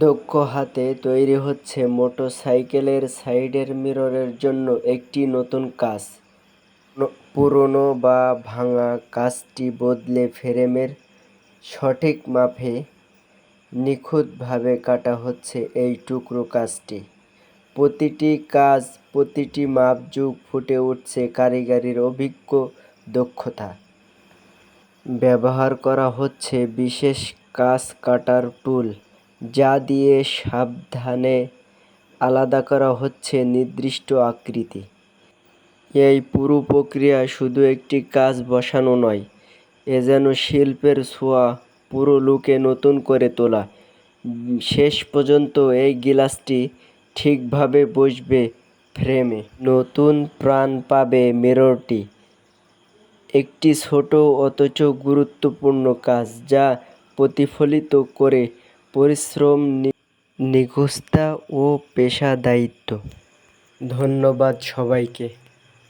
দক্ষ হাতে তৈরি হচ্ছে মোটরসাইকেলের সাইডের মিররের জন্য একটি নতুন কাচ পুরনো বা ভাঙা কাচটি বদলে ফ্রেমের সঠিক মাপে নিখুঁতভাবে কাটা হচ্ছে এই টুকরো কাজটি। প্রতিটি কাজ, প্রতিটি মাপ যুগ ফুটে উঠছে কারিগরির অভিজ্ঞ দক্ষতা। ব্যবহার করা হচ্ছে বিশেষ কাচ কাটার টুল। যা দিয়ে সাবধানে আলাদা করা হচ্ছে নির্দিষ্ট আকৃতি। এই পুরো প্রক্রিয়া শুধু একটি কাজ বসানো নয়, এ যেন শিল্পের ছোঁয়া পুরো লুকে নতুন করে তোলা। শেষ পর্যন্ত এই গিলাসটি ঠিকভাবে বসবে ফ্রেমে। নতুন প্রাণ পাবে মিররটি। একটি ছোট অথচ গুরুত্বপূর্ণ কাজ যা প্রতিফলিত করে পরিশ্রম নিখুঁততা ও পেশাদারিত্ব ধন্যবাদ সবাইকে।